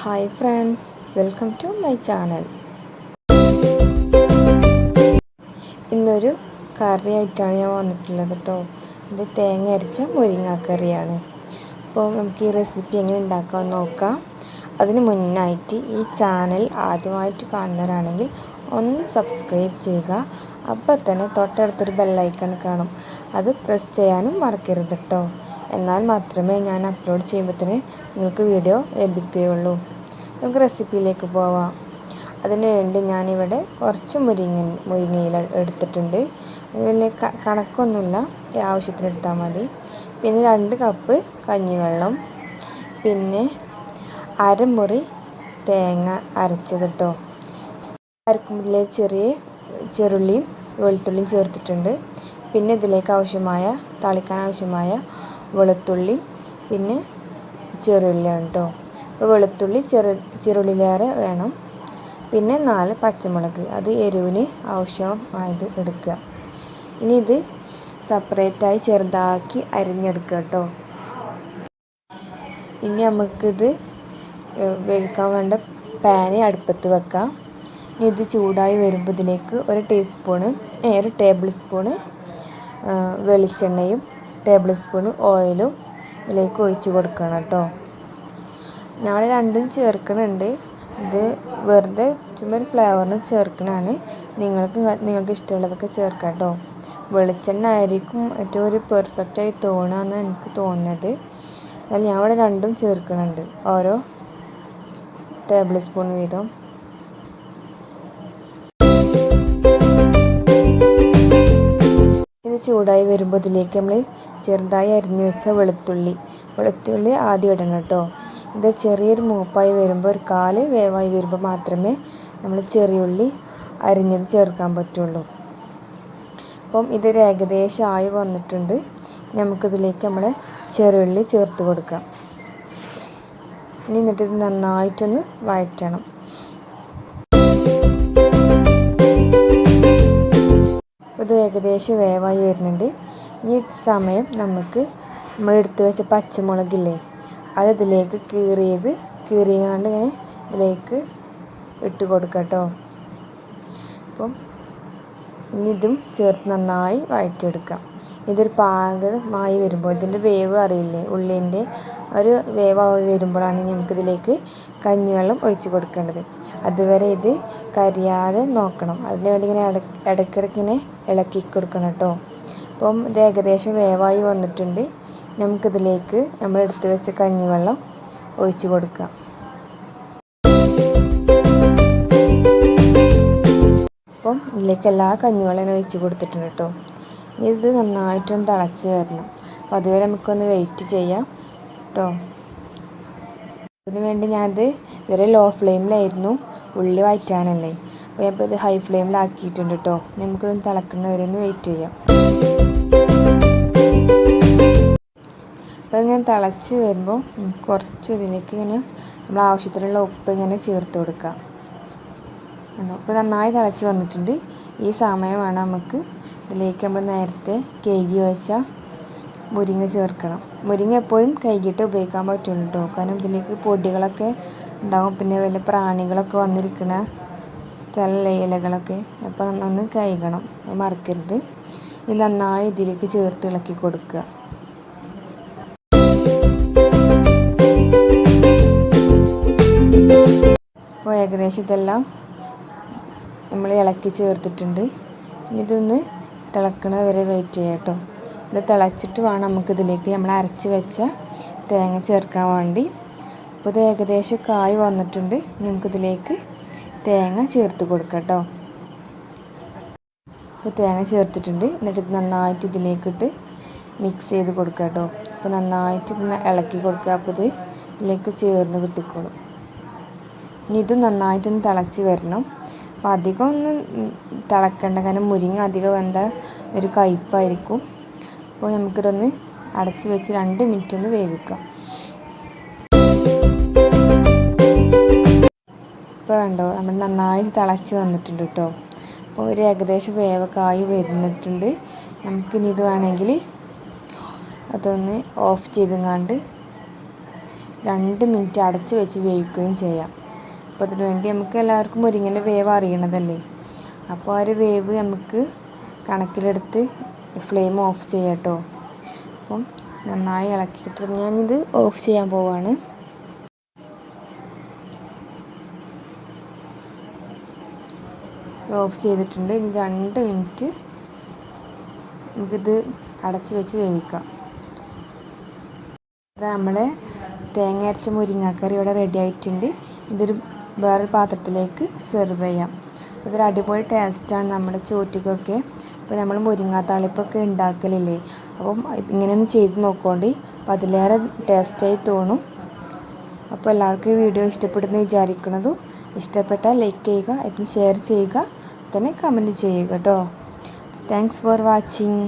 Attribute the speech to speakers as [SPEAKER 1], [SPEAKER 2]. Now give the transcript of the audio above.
[SPEAKER 1] Hi friends welcome to my channel ഇന്നൊരു കറിയായിട്ടാണ് ഞാൻ വന്നിട്ടുള്ളത് കേട്ടോ ഇത് തേങ്ങ അരച്ച മുരിങ്ങാക്കറിയാണ്. അപ്പോൾ നമുക്ക് ഈ റെസിപ്പി എങ്ങനെ ഉണ്ടാക്കാമെന്ന് നോക്കാം. അതിന് മുന്നായിട്ട് ഈ ചാനൽ ആദ്യമായിട്ട് കാണുന്നവരാണെങ്കിൽ ഒന്ന് സബ്സ്ക്രൈബ് ചെയ്യുക. അപ്പോൾ തന്നെ തൊട്ടടുത്തൊരു ബെല്ലൈക്കൺ കാണും. അത് പ്രസ് ചെയ്യാനും മറക്കരുത് കേട്ടോ എന്നാൽ മാത്രമേ ഞാൻ അപ്ലോഡ് ചെയ്യുമ്പോൾ തന്നെ നിങ്ങൾക്ക് വീഡിയോ ലഭിക്കുകയുള്ളൂ. നമുക്ക് റെസിപ്പിയിലേക്ക് പോവാം. അതിന് വേണ്ടി ഞാനിവിടെ കുറച്ച് മുരിങ്ങ മുരിങ്ങയില എടുത്തിട്ടുണ്ട്. അതുപോലെ കണക്കൊന്നുമില്ല. ആവശ്യത്തിന് എടുത്താൽ മതി. പിന്നെ രണ്ട് കപ്പ് കഞ്ഞിവെള്ളം. പിന്നെ അരമുറി തേങ്ങ അരച്ചത് കേട്ടോ അരക്കുമ്പിലെ ചെറിയ ചെറുള്ളിയും വെളുത്തുള്ളിയും ചേർത്തിട്ടുണ്ട്. പിന്നെ ഇതിലേക്ക് ആവശ്യമായ താളിക്കാൻ ആവശ്യമായ വെളുത്തുള്ളി പിന്നെ ചെറുള്ളിയാണ് കേട്ടോ അപ്പോൾ വെളുത്തുള്ളി ചെറു ചെറുള്ളിലേറെ വേണം. പിന്നെ നാല് പച്ചമുളക് അത് എരിവിന് ആവശ്യമായത് എടുക്കുക. ഇനി ഇത് സെപ്പറേറ്റായി ചെറുതാക്കി അരിഞ്ഞെടുക്കുക കേട്ടോ ഇനി നമുക്കിത് വേവിക്കാൻ വേണ്ട പാന് അടുപ്പത്ത് വെക്കാം. ഇനി ഇത് ചൂടായി വരുമ്പോൾ ഇതിലേക്ക് ഒരു ടീസ്പൂണ് ഒരു ടേബിൾ സ്പൂണ് വെളിച്ചെണ്ണയും ടേബിൾ സ്പൂൺ ഓയിലും ഇതിലേക്ക് ഒഴിച്ച് കൊടുക്കണം കേട്ടോ ഞങ്ങൾ രണ്ടും ചേർക്കണുണ്ട്. ഇത് വെറുതെ ചുമ്മാ ഒരു ഫ്ലേവറിന് ചേർക്കണതാണ് നിങ്ങൾക്ക് നിങ്ങൾക്ക് ഇഷ്ടമുള്ളതൊക്കെ ചേർക്കാം കേട്ടോ വെളിച്ചെണ്ണ ആയിരിക്കും ഏറ്റവും ഒരു പെർഫെക്റ്റായി തോന്നുകയെന്ന് എനിക്ക് തോന്നുന്നത്. എന്നാൽ ഞാൻ ഇവിടെ രണ്ടും ചേർക്കുന്നുണ്ട് ഓരോ ടേബിൾ സ്പൂൺ വീതം. ചൂടായി വരുമ്പോൾ ഇതിലേക്ക് നമ്മൾ ചെറുതായി അരിഞ്ഞു വെച്ച വെളുത്തുള്ളി. വെളുത്തുള്ളി ആദ്യം ഇടണം കേട്ടോ. ഇത് ചെറിയൊരു മൂപ്പായി വരുമ്പോൾ ഒരു കാൽ വേവായി വരുമ്പോൾ മാത്രമേ നമ്മൾ ചെറിയുള്ളി അരിഞ്ഞത് ചേർക്കാൻ പറ്റുള്ളൂ. അപ്പം ഇതൊരു ഏകദേശം ആയി വന്നിട്ടുണ്ട്. നമുക്കിതിലേക്ക് നമ്മൾ ചെറിയുള്ളി ചേർത്ത് കൊടുക്കാം. ഇനി എന്നിട്ട് ഇത് നന്നായിട്ടൊന്ന് വഴറ്റണം. ഇത് ഏകദേശം വേവായി വരുന്നുണ്ട്. ഈ സമയം നമുക്ക് നമ്മൾ എടുത്തു വെച്ച പച്ചമുളകില്ലേ അത് ഇതിലേക്ക് കീറിയത് കീറിയാണ്ട് ഇങ്ങനെ ഇതിലേക്ക് ഇട്ട് കൊടുക്കട്ടോ കേട്ടോ. അപ്പം ഇനി ഇതും ചേർത്ത് നന്നായി വഴറ്റിയെടുക്കാം. ഇതൊരു പാകമായി വരുമ്പോൾ ഇതിന്റെ വേവ് അറിയില്ലേ ഉള്ളിന്റെ ഒരു വേവായി വരുമ്പോഴാണ് നമുക്കിതിലേക്ക് കഞ്ഞിവെള്ളം ഒഴിച്ച് കൊടുക്കേണ്ടത്. അതുവരെ ഇത് കരിയാതെ നോക്കണം. അതിന് വേണ്ടി ഇങ്ങനെ ഇടയ്ക്കിടയ്ക്ക് ഇങ്ങനെ ഇളക്കി കൊടുക്കണം കേട്ടോ. അപ്പം ഇത് ഏകദേശം വേവായി വന്നിട്ടുണ്ട്. നമുക്കിതിലേക്ക് നമ്മൾ എടുത്തു വെച്ച കഞ്ഞിവെള്ളം ഒഴിച്ച് കൊടുക്കാം. അപ്പം ഇതിലേക്ക് എല്ലാ കഞ്ഞിവെള്ളം ഒഴിച്ച് കൊടുത്തിട്ടുണ്ട് കേട്ടോ. ഇത് നന്നായിട്ടൊന്ന് തിളച്ച് വരണം. അപ്പോൾ അതുവരെ നമുക്കൊന്ന് വെയിറ്റ് ചെയ്യാം. കേട്ടോ. അതിന് വേണ്ടി ഞാനത് ഇതുവരെ ലോ ഫ്ലെയിമിലായിരുന്നു ഉള്ളി വഴറ്റാനല്ലേ. അപ്പോൾ ഞാൻ ഇപ്പോൾ ഇത് ഹൈ ഫ്ലെയിമിലാക്കിയിട്ടുണ്ട് കേട്ടോ. നമുക്കിതൊന്ന് തിളക്കുന്നവരെ ഒന്ന് വെയിറ്റ് ചെയ്യാം. അപ്പോൾ ഇങ്ങനെ തിളച്ച് വരുമ്പോൾ കുറച്ച് ഇതിലേക്ക് ഇങ്ങനെ നമ്മൾ ആവശ്യത്തിനുള്ള ഉപ്പ് ഇങ്ങനെ ചേർത്ത് കൊടുക്കാം. അപ്പോൾ നന്നായി തിളച്ച് വന്നിട്ടുണ്ട്. ഈ സമയമാണ് നമുക്ക് ഇതിലേക്ക് നമ്മൾ നേരത്തെ കേകി വെച്ച മുരിങ്ങ ചേർക്കണം. മുരിങ്ങ എപ്പോഴും കൈകിട്ട് ഉപയോഗിക്കാൻ പറ്റുള്ളൂ കേട്ടോ. കാരണം ഇതിലേക്ക് പൊടികളൊക്കെ ഉണ്ടാകും പിന്നെ വല്ല പ്രാണികളൊക്കെ വന്നിരിക്കുന്ന സ്ഥലമല്ലേ ഇലകളൊക്കെ. അപ്പോൾ നന്നൊന്ന് കഴുകണം. മറക്കരുത്. ഇത് നന്നായി ഇതിലേക്ക് ചേർത്ത് ഇളക്കി കൊടുക്കുക. അപ്പോൾ ഏകദേശം ഇതെല്ലാം നമ്മൾ ഇളക്കി ചേർത്തിട്ടുണ്ട്. ഇതൊന്ന് തിളക്കണത് വരെ വെയിറ്റ് ചെയ്യാം കേട്ടോ. ഇത് തിളച്ചിട്ട് വേണം നമുക്കിതിലേക്ക് നമ്മൾ അരച്ച് വെച്ച തേങ്ങ ചേർക്കാൻ വേണ്ടി. അപ്പോൾ ഇത് ഏകദേശം കായ് വന്നിട്ടുണ്ട്. നമുക്കിതിലേക്ക് തേങ്ങ ചേർത്ത് കൊടുക്കാം കേട്ടോ. ഇപ്പോൾ തേങ്ങ ചേർത്തിട്ടുണ്ട്. എന്നിട്ട് ഇത് നന്നായിട്ട് ഇതിലേക്കിട്ട് മിക്സ് ചെയ്ത് കൊടുക്കുക കേട്ടോ. അപ്പോൾ നന്നായിട്ട് ഇത് ഇളക്കി കൊടുക്കുക. അപ്പോൾ ഇത് ഇതിലേക്ക് ചേർന്ന് കിട്ടിക്കോളും. ഇനി ഇത് നന്നായിട്ടൊന്ന് തിളച്ച് വരണം. അപ്പോൾ അധികം ഒന്നും തിളക്കണ്ട. കാരണം മുരിങ്ങ അധികം എന്താ ഒരു കയ്പ്പായിരിക്കും അപ്പോൾ നമുക്കിതൊന്ന് അടച്ച് വെച്ച് രണ്ട് മിനിറ്റ് ഒന്ന് വേവിക്കാം. ഇപ്പോൾ കണ്ടോ നമ്മൾ നന്നായിട്ട് തിളച്ച് വന്നിട്ടുണ്ട് കേട്ടോ. അപ്പോൾ ഒരു ഏകദേശം വേവക്കായി വരുന്നിട്ടുണ്ട്. നമുക്കിനി ഇത് വേണമെങ്കിൽ അതൊന്ന് ഓഫ് ചെയ്തെങ്ങാണ്ട് രണ്ട് മിനിറ്റ് അടച്ച് വെച്ച് വേവിക്കുകയും ചെയ്യാം. അപ്പോൾ അതിന് വേണ്ടി നമുക്ക് എല്ലാവർക്കും ഒരിങ്ങനെ വേവ് അറിയണതല്ലേ? അപ്പോൾ ആ ഒരു വേവ് നമുക്ക് കണക്കിലെടുത്ത് ഫ്ലെയിം ഓഫ് ചെയ്യാട്ടോ. അപ്പം നന്നായി ഇളക്കിയിട്ട് ഞാനിത് ഓഫ് ചെയ്യാൻ പോവാണ്. ഓഫ് ചെയ്തിട്ടുണ്ട്. ഇനി രണ്ട് മിനിറ്റ് നമുക്കിത് അടച്ച് വെച്ച് വേവിക്കാം. ഇത് നമ്മളെ തേങ്ങ അരച്ച മുരിങ്ങാക്കറി ഇവിടെ റെഡി ആയിട്ടുണ്ട്. ഇതൊരു വേറൊരു പാത്രത്തിലേക്ക് സെർവ് ചെയ്യാം. ഇതൊരു അടിപൊളി ടേസ്റ്റാണ് നമ്മുടെ ചോറ്റിക്കൊക്കെ. ഇപ്പോൾ നമ്മൾ മുരിങ്ങാ താളിപ്പൊക്കെ ഉണ്ടാക്കലില്ലേ അപ്പം ഇങ്ങനെയൊന്ന് ചെയ്ത് നോക്കോണ്ടി. അപ്പം അതിലേറെ ടേസ്റ്റായി തോന്നും. അപ്പോൾ എല്ലാവർക്കും ഈ വീഡിയോ ഇഷ്ടപ്പെടുന്നു വിചാരിക്കുന്നതും ഇഷ്ടപ്പെട്ടാൽ ലൈക്ക് ചെയ്യുക ഇതിന് ഷെയർ ചെയ്യുക തന്നെ കമന്റ് ചെയ്യുക കേട്ടോ താങ്ക്സ് ഫോർ വാച്ചിങ്